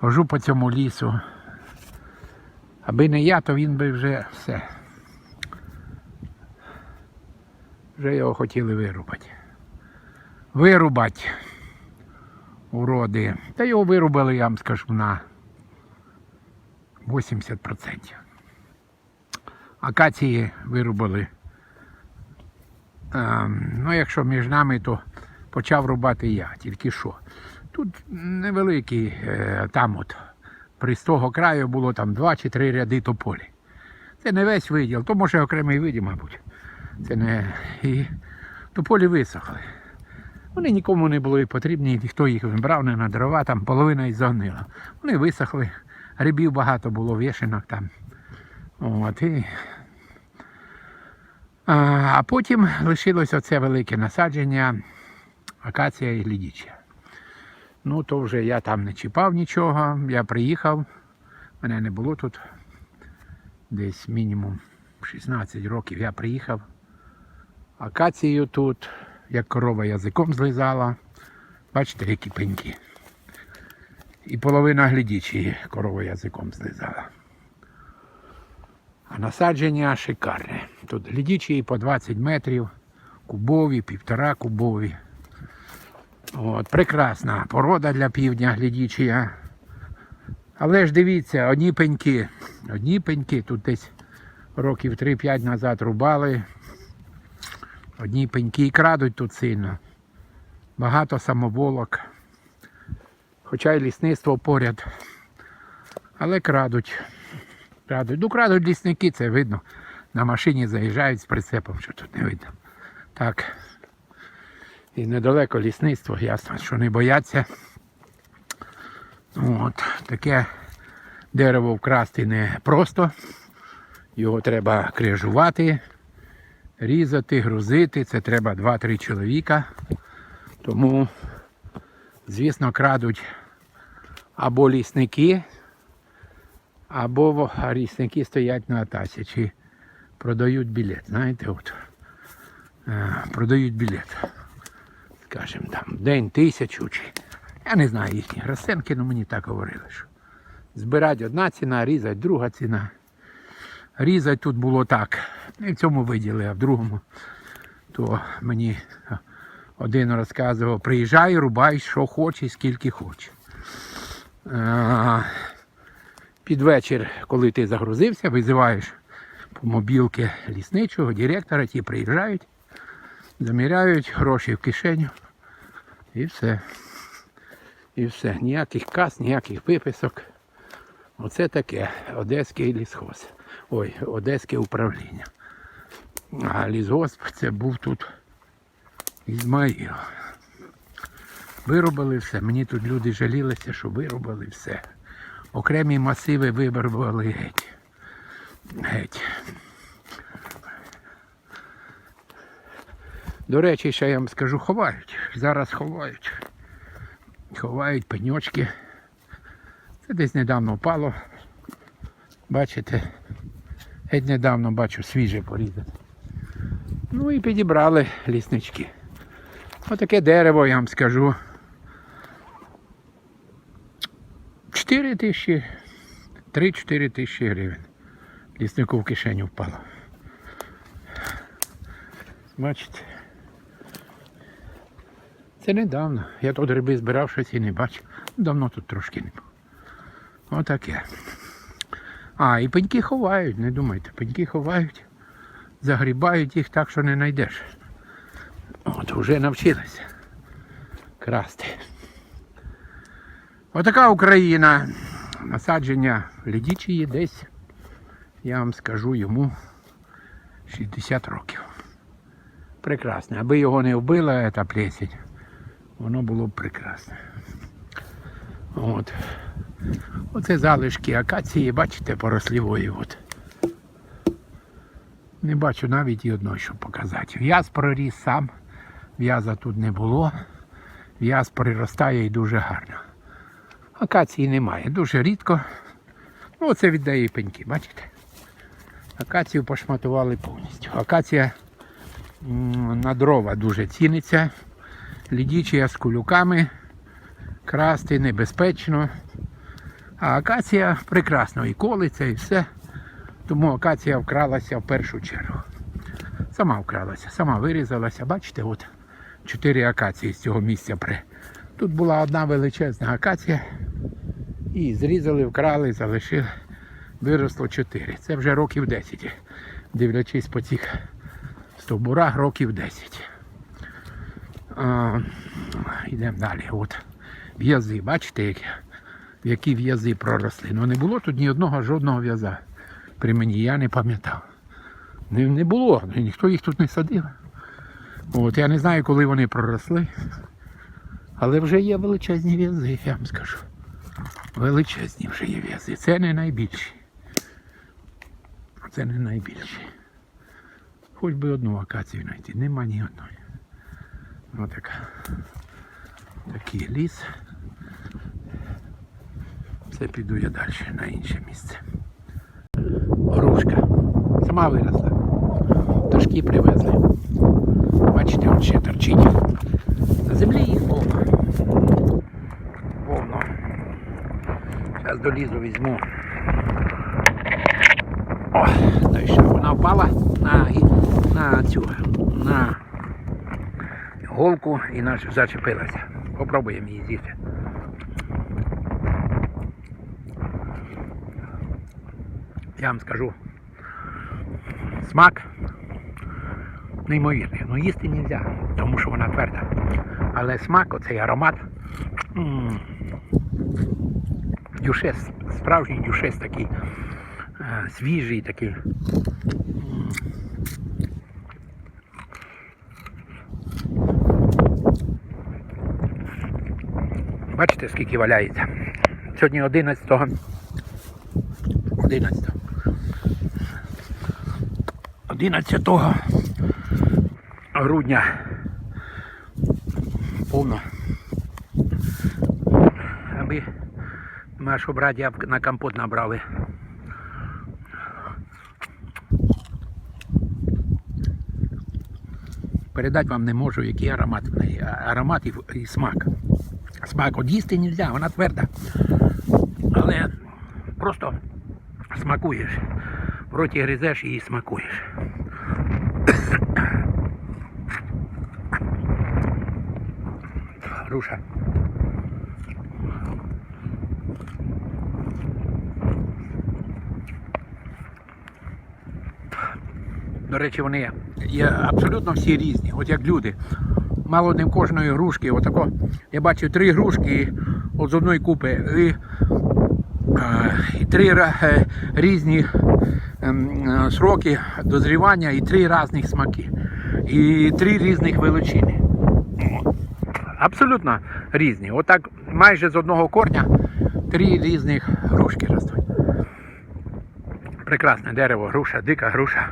Хожу по цьому лісу. Аби не я, то він би вже все. Вже його хотіли вирубати. Вирубати уроди. Та його вирубали, я вам скажу, на 80%. Акації вирубали. Ем, ну, якщо між нами, то почав рубати я, тільки що. Тут невеликий, е, там от, при з того краю було там два чи три ряди тополі. Це не весь виділ, то може окремий виділ, мабуть. Це не. І тополі висохли. Вони нікому не були потрібні, ніхто їх не брав не на дрова, там половина і загнила. Вони висохли, грибів багато було, вішенок там. От, і... а потім лишилось оце велике насадження акація і глідіча. Ну, то вже я там не чіпав нічого, я приїхав, мене не було тут десь мінімум 16 років. Я приїхав. Акацію тут, як корова язиком злизала. Бачите, які пеньки. І половина глядічі корова язиком злизала. А насадження шикарне. Тут глядічі по 20 метрів, кубові, півтора кубові. От, прекрасна порода для півдня глядічія. Але ж дивіться, одні пеньки. Одні пеньки тут десь років 3-5 назад рубали. Одні пеньки і крадуть тут сильно. Багато самоволок. Хоча й лісництво поряд. Але крадуть. Крадуть. Ну, крадуть лісники, це видно. На машині заїжджають з прицепом, що тут не видно. Так. І недалеко лісництво, ясно, що не бояться. От, таке дерево вкрасти не просто. Його треба крижувати, різати, грузити. Це треба 2-3 чоловіка. Тому, звісно, крадуть або лісники, або лісники стоять на атасі, чи продають білет. Знаєте, от. е, Продають білет. Скажімо, там день тисячу чи. Я не знаю їхні розценки, але мені так говорили, що збирати одна ціна, різати друга ціна. Різати тут було так. Не в цьому виділи, а в другому. То мені один розказував, приїжджай, рубай, що хочеш, скільки хочеш. Під вечір, коли ти загрузився, визиваєш по мобілки лісничого, директора, ті приїжджають, заміряють гроші в кишеню. І все. І все. Ніяких кас, ніяких виписок. Оце таке Одеський лісхоз. Ой, Одеське управління. А лісгосп це був тут Ізмаїл. Виробили все. Мені тут люди жалілися, що виробили все. Окремі масиви виробили геть. Геть. До речі, ще я вам скажу, ховають. Зараз ховають. Ховають пеньочки. Це десь недавно впало. Бачите? Геть недавно бачу свіже порізане. Ну і підібрали ліснички. Отаке дерево, я вам скажу. 4 тисячі, 3-4 тисячі гривень. Ліснику в кишеню впало. Бачите? Це недавно. Я тут гриби збирав щось і не бачив. Давно тут трошки не був. Отаке. А, і пеньки ховають, не думайте, пеньки ховають, загрібають їх так, що не знайдеш. От вже навчилися красти. Отака Україна. Насадження лідічії десь, я вам скажу, йому 60 років. Прекрасне. Аби його не вбила ця плесень, воно було б прекрасне. От. Оце залишки акації, бачите, порослівої. От. Не бачу навіть і одної, щоб показати. В'яз проріс сам, в'яза тут не було. В'яз приростає і дуже гарно. Акації немає, дуже рідко. Ну, оце віддає пеньки, бачите? Акацію пошматували повністю. Акація на дрова дуже ціниться. Лідічія з кулюками. Красти небезпечно. А акація прекрасно і колиться, і все. Тому акація вкралася в першу чергу. Сама вкралася, сама вирізалася. Бачите, от чотири акації з цього місця. При... Тут була одна величезна акація. І зрізали, вкрали, залишили. Виросло чотири. Це вже років 10. Дивлячись по цих стовбурах, років 10. Йдемо далі. От в'язи, бачите, які, які в'язи проросли. Ну не було тут ні одного жодного в'яза при мені, я не пам'ятав. Не, не було, ніхто їх тут не садив. От, я не знаю, коли вони проросли. Але вже є величезні в'язи, я вам скажу. Величезні вже є в'язи. Це не найбільші. Це не найбільші. Хоч би одну акацію знайти. Нема ні одної. Ось така. Такий ліс. Це піду я далі на інше місце. Грушка. Сама виросла. Ташки привезли. Бачите, от ще торчить. На землі їх повно. Повно. Зараз долізу візьму. О, та що, вона впала на, на цю, на голку і зачепилася. Попробуємо її з'їсти. Я вам скажу. Смак неймовірний. Ну їсти не можна, тому що вона тверда. Але смак, оцей аромат. Дюшес, справжній дюшес такий е, свіжий такий. Бачите, скільки валяється? Сьогодні 11 11 11 грудня повно. Аби нашу братя на компот набрали. Передати вам не можу, який аромат. Аромат і смак. Смак от їсти не можна, вона тверда. Але просто смакуєш. В роті гризеш і смакуєш. Руша. До речі, вони є абсолютно всі різні, от як люди. Мало не в кожної грушки. Отако, я бачив три грушки от з одної купи. І, і три е, різні ем, е, сроки дозрівання і три різних смаки. І три різних величини. Абсолютно різні. Отак майже з одного корня три різних грушки ростуть. Прекрасне дерево, груша, дика груша.